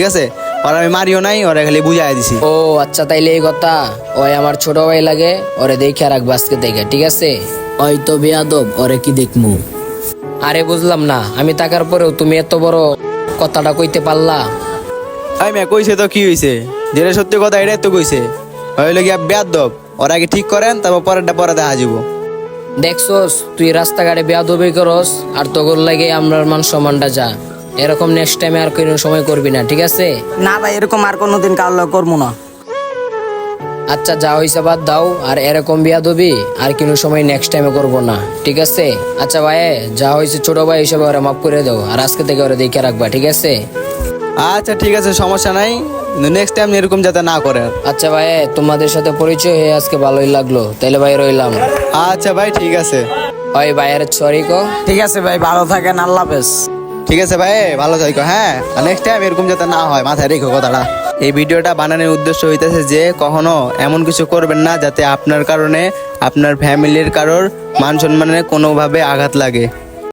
ঠিক আছে? আর আমি মারিও নাই ওরা খালি বুঝাই দিছি। ও আচ্ছা তাইলে এই কথা। ওই আমার ছোট ভাই লাগে ওরে দেখে রাখব আজকে দেখে ঠিক আছে? ওই তো বেয়াদব ওরে কি দেখমু? আরে বুঝলাম না। আমি তাকার পরেও তুমি এত বড় কথাটা কইতে পারলা। আমি মেয়ে কইছে তো কি হইছে? যেটা সত্যি কথা এটাই তো কইছে। হইলে গিয়া বেয়াদব। ওরা আগে ঠিক করেন তারপর পরেরটা পরে দেখা যাব দেখছোস তুই রাস্তাঘাটে বেয়াদবি করস আর তোর লাগে আমরার মান সম্মানটা যা। এরকম নেক্সট টাইমে আর কোনো সময় করবি না ঠিক আছে? না ভাই এরকম আর কোনোদিন কারও করব না। আচ্ছা যা হইছে বাদ দাও আর এরকম বিয়া দবি আর কোনো সময় নেক্সট টাইমে করব না ঠিক আছে? আচ্ছা ভাই যা হয়েছে ছোট ভাই হিসেবে ওরা মাফ করে দাও আর আজকে থেকে ওরা দেখে রাখবা ঠিক আছে? আচ্ছা ঠিক আছে সমস্যা নাই। নেক্সট টাইম এরকম যাতে না করে। আচ্ছা ভাই তোমাদের সাথে পরিচয় হয়ে আজকে ভালোই লাগল তাহলে ভাই রইলাম। আচ্ছা ভাই ঠিক আছে। ওই ভাইয়ের সরি কো। ঠিক আছে ভাই ভালো থাকেন আল্লাহ হাফেজ। ঠিক আছে ভাই, ভালো থাকো হ্যাঁ? নেক্সট টাইম এরকম যাতে না হয়, মাথায় রেখো কথাটা। এই ভিডিওটা বানানোর উদ্দেশ্য হইতেছে যে, কখনো এমন কিছু করবেন না যাতে আপনার কারণে আপনার ফ্যামিলির কারোর মান সম্মানে কোনোভাবে আঘাত লাগে।